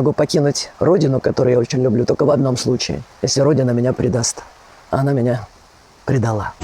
Могу покинуть родину, которую я очень люблю, только в одном случае. Если родина меня предаст. Она меня предала.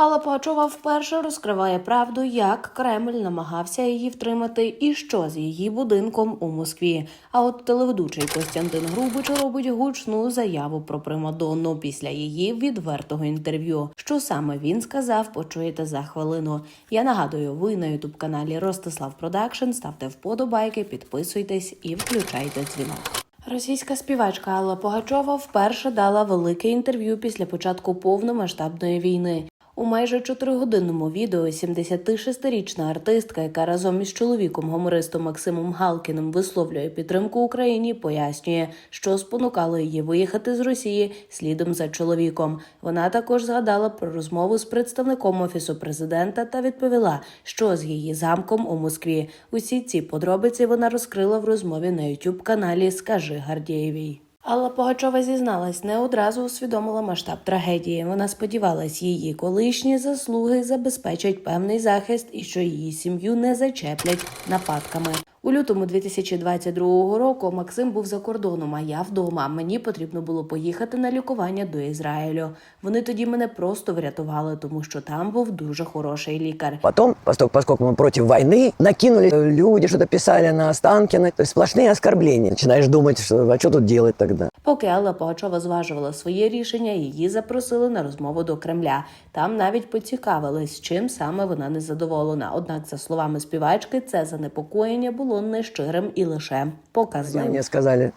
Алла Пугачова вперше розкриває правду, як Кремль намагався її втримати і що з її будинком у Москві. А от телеведучий Костянтин Грубич робить гучну заяву про Примадонну після її відвертого інтерв'ю. Що саме він сказав, почуєте за хвилину. Я нагадую, ви на ютуб каналі Ростислав Продакшн. Ставте вподобайки, підписуйтесь і включайте дзвінок. Російська співачка Алла Пугачова вперше дала велике інтерв'ю після початку повномасштабної війни. У майже чотиригодинному відео 76-річна артистка, яка разом із чоловіком гумористом Максимом Галкіним висловлює підтримку Україні, пояснює, що спонукало її виїхати з Росії слідом за чоловіком. Вона також згадала про розмову з представником офісу президента та відповіла, що з її замком у Москві. Усі ці подробиці вона розкрила в розмові на youtube каналі Скажи Гардієвій. Алла Погачова зізналась, не одразу усвідомила масштаб трагедії. Вона сподівалась, її колишні заслуги забезпечать певний захист і що її сім'ю не зачеплять нападками. У лютому 2022 року Максим був за кордоном, а я вдома. Мені потрібно було поїхати на лікування до Ізраїлю. Вони тоді мене просто врятували, тому що там був дуже хороший лікар. Потом, поскольку, поскольку мы против войны, накинули э, люди, что-то писали на Останкина. То есть сплошные оскорбления. Начинаешь думать, что, а что тут делать тогда? Поки Алла Пугачова зважувала своє рішення, її запросили на розмову до Кремля. Там навіть поцікавились, чим саме вона незадоволена. Однак, за словами співачки, це занепокоєння було нещирим і лише показним. Мне сказали,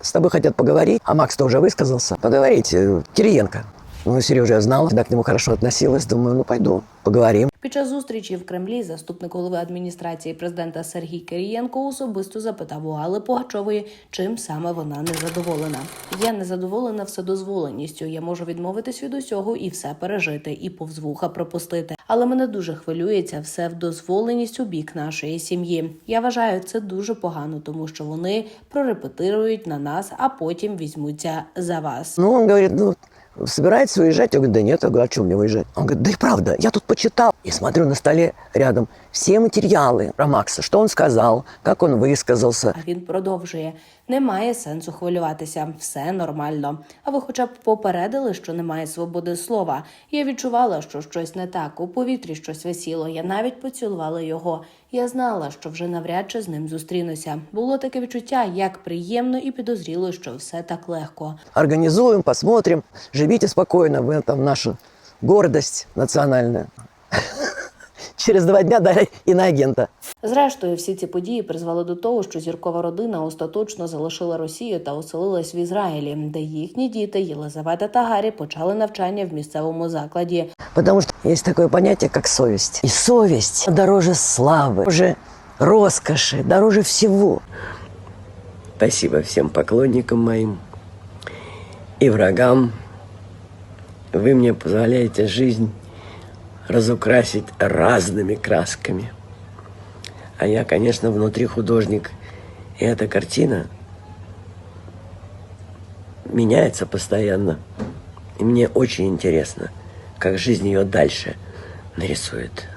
с тобой хотят поговорить, а Макс тоже высказался. Поговорить, э, Кириенко. Ну, Сережа я знал, всегда к нему хорошо относилась. Думаю, ну пойду, поговорим. Під час зустрічі в Кремлі заступник голови адміністрації президента Сергій Кирієнко особисто запитав у Алли Пугачової, чим саме вона незадоволена. Я незадоволена вседозволеністю. Я можу відмовитись від усього і все пережити, і повз вуха пропустити. Але мене дуже хвилюється все в дозволеність у бік нашої сім'ї. Я вважаю це дуже погано, тому що вони прорепетирують на нас, а потім візьмуться за вас. Ну, он говорит, ну, собирается уезжать? Я говорю, да нет. Я говорю, а что мне выезжать? Он говорит, да и правда, я тут почитал. И смотрю на столе рядом все материалы про Макса, что он сказал, как он высказался. А він продовжує: немає сенсу хвилюватися, все нормально. А ви хоча б попередили, що немає свободи слова. Я відчувала, що щось не так. У повітрі щось висіло. Я навіть поцілувала його. Я знала, що вже навряд чи з ним зустрінуся. Було таке відчуття, як приємно і підозріло, що все так легко. Організуємо, посмотрим. живіть спокійно, ви там наша гордість национальная. Через два дня дали иноагента. Зрештою, всі ці події призвели до того, що зіркова родина остаточно залишила Росію та оселилась в Ізраїлі, де їхні діти Єлизавета та Гаррі почали навчання в місцевому закладі. Потому что есть такое понятие, как совесть. И совесть дороже славы, дороже роскоши, дороже всего. Спасибо всем поклонникам моим и врагам. Вы мне позволяете жизнь разукрасить разными красками. А я, конечно, внутри художник. И эта картина меняется постоянно. И мне очень интересно, как жизнь ее дальше нарисует.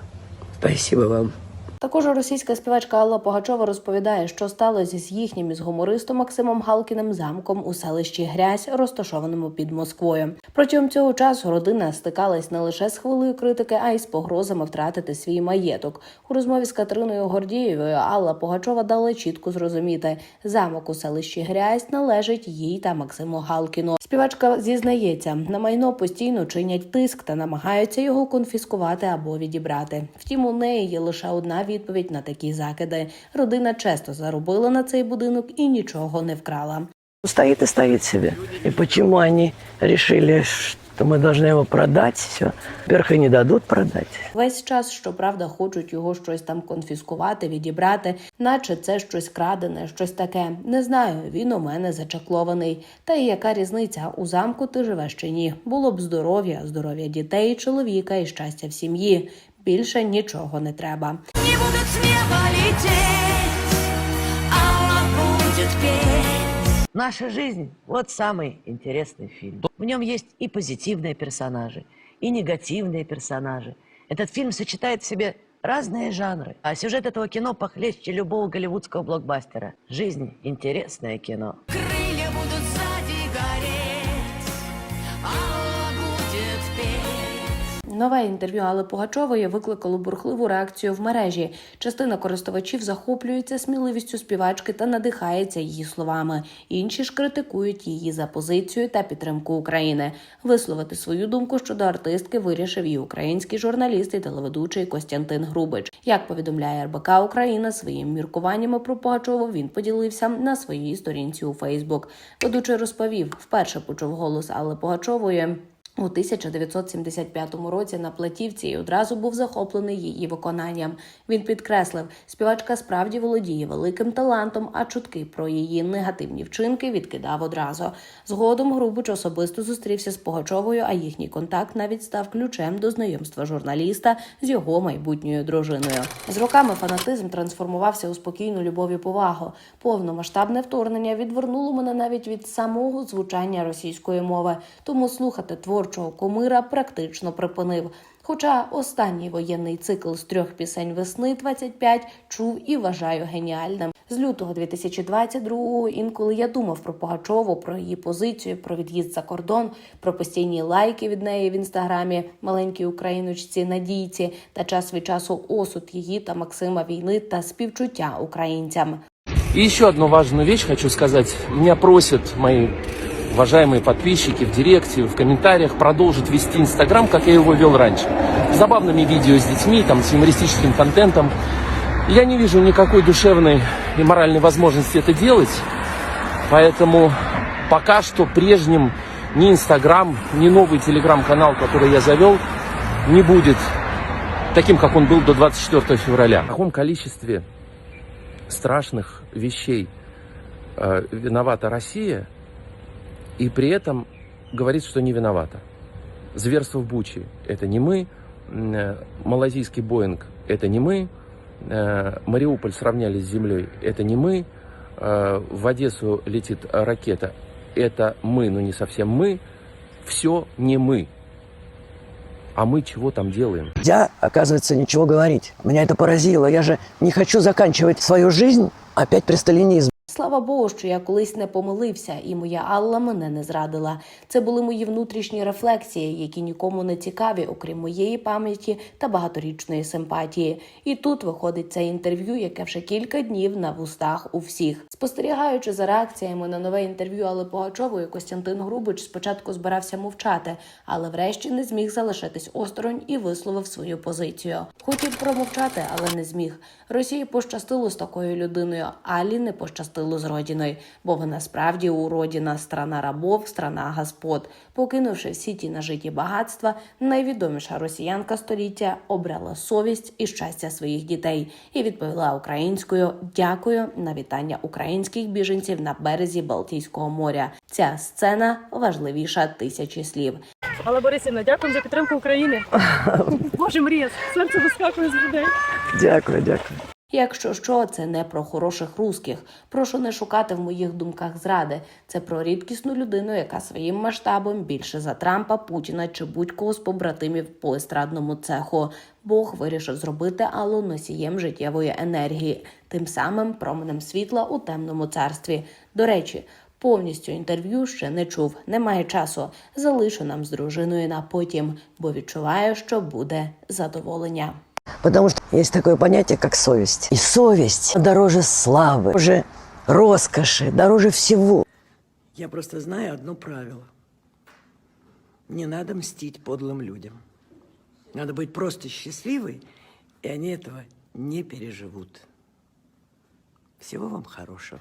Спасибо вам. Також російська співачка Алла Погачова розповідає, що сталося з їхнім із гумористом Максимом Галкіним замком у селищі Грязь, розташованому під Москвою. Протягом цього часу родина стикалась не лише з хвилею критики, а й з погрозами втратити свій маєток. У розмові з Катериною Гордієвою Алла Погачова дала чітко зрозуміти, замок у селищі Грязь належить їй та Максиму Галкіну. Співачка зізнається, на майно постійно чинять тиск та намагаються його конфіскувати або відібрати. Втім, у неї є лише одна відповідь на такі закиди. Родина често заробила на цей будинок і нічого не вкрала. Стоит и стоит себе. И почему они решили, что мы должны его продать? Все. Во-первых, и не дадут продать. Весь час, щоправда, хочуть його щось там конфіскувати, відібрати, наче це щось крадене, щось таке. Не знаю, він у мене зачаклований. Та й яка різниця? У замку ти живеш чи ні? Було б здоров'я, здоров'я дітей, чоловіка і щастя в сім'ї. Більше нічого не треба. Не будут с неба лететь, Алла будет петь. Наша жизнь – вот самый интересный фильм. В нем есть и позитивные персонажи, и негативные персонажи. Этот фильм сочетает в себе разные жанры. А сюжет этого кино похлеще любого голливудского блокбастера. Жизнь – интересное кино. Крылья Нове інтерв'ю Алли Пугачової викликало бурхливу реакцію в мережі. Частина користувачів захоплюється сміливістю співачки та надихається її словами. Інші ж критикують її за позицію та підтримку України. Висловити свою думку щодо артистки вирішив і український журналіст і телеведучий Костянтин Грубич. Як повідомляє РБК Україна, своїм міркуваннями про Пугачову він поділився на своїй сторінці у Фейсбук. Ведучий розповів, вперше почув голос Алли Пугачової. У 1975 році на платівці і одразу був захоплений її виконанням. Він підкреслив, співачка справді володіє великим талантом, а чутки про її негативні вчинки відкидав одразу. Згодом Грубич особисто зустрівся з Погачовою, а їхній контакт навіть став ключем до знайомства журналіста з його майбутньою дружиною. З роками фанатизм трансформувався у спокійну любов і повагу. Повномасштабне вторгнення відвернуло мене навіть від самого звучання російської мови, тому слухати творчого кумира практично припинив. Хоча останній воєнний цикл з трьох пісень весни 25 чув і вважаю геніальним. З лютого 2022-го інколи я думав про Погачову, про її позицію, про від'їзд за кордон, про постійні лайки від неї в інстаграмі, маленькій україночці Надійці та час від часу осуд її та Максима війни та співчуття українцям. И еще одну важную вещь хочу сказать. Меня просят мои уважаемые подписчики в директе, в комментариях продолжить вести Инстаграм, как я его вел раньше. С забавными видео с детьми, там, с юмористическим контентом. Я не вижу никакой душевной и моральной возможности это делать. Поэтому пока что прежним ни Инстаграм, ни новый Телеграм-канал, который я завел, не будет таким, как он был до 24 февраля. В каком количестве страшных вещей э, виновата Россия, и при этом говорит, что не виновата. Зверство в Буче – это не мы, э, малазийский Боинг – это не мы, э, Мариуполь сравняли с землей – это не мы, э, в Одессу летит ракета – это мы, но не совсем мы, все не мы. А мы чего там делаем? Нельзя, оказывается, ничего говорить. Меня это поразило. Я же не хочу заканчивать свою жизнь опять при сталинизме. Слава Богу, що я колись не помилився, і моя Алла мене не зрадила. Це були мої внутрішні рефлексії, які нікому не цікаві, окрім моєї пам'яті та багаторічної симпатії. І тут виходить це інтерв'ю, яке вже кілька днів на вустах у всіх. Спостерігаючи за реакціями на нове інтерв'ю Алли Пугачової, Костянтин Грубич спочатку збирався мовчати, але врешті не зміг залишитись осторонь і висловив свою позицію. Хотів промовчати, але не зміг. Росії пощастило з такою людиною, Алі не пощастило з родиною, бо вона справді уродіна страна рабов, страна господ. Покинувши всі ті нажиті багатства, найвідоміша росіянка століття обрала совість і щастя своїх дітей і відповіла українською дякую на вітання українських біженців на березі Балтійського моря. Ця сцена важливіша тисячі слів. Алла Борисівна, дякую за підтримку України. Боже, мрія, серце вискакує з грудей. Дякую, дякую. Якщо що, це не про хороших русських. Прошу не шукати в моїх думках зради. Це про рідкісну людину, яка своїм масштабом більше за Трампа, Путіна чи будь-кого з побратимів по естрадному цеху. Бог вирішив зробити Аллу носієм життєвої енергії, тим самим променем світла у темному царстві. До речі. Повністю інтерв'ю ще не чув, немає часу. Залишу нам з дружиною на потім, бо відчуваю, що буде задоволення. Потому что есть такое понятие, как совесть. И совесть дороже славы, дороже роскоши, дороже всего. Я просто знаю одно правило. Не надо мстить подлым людям. Надо быть просто счастливой, и они этого не переживут. Всего вам хорошего.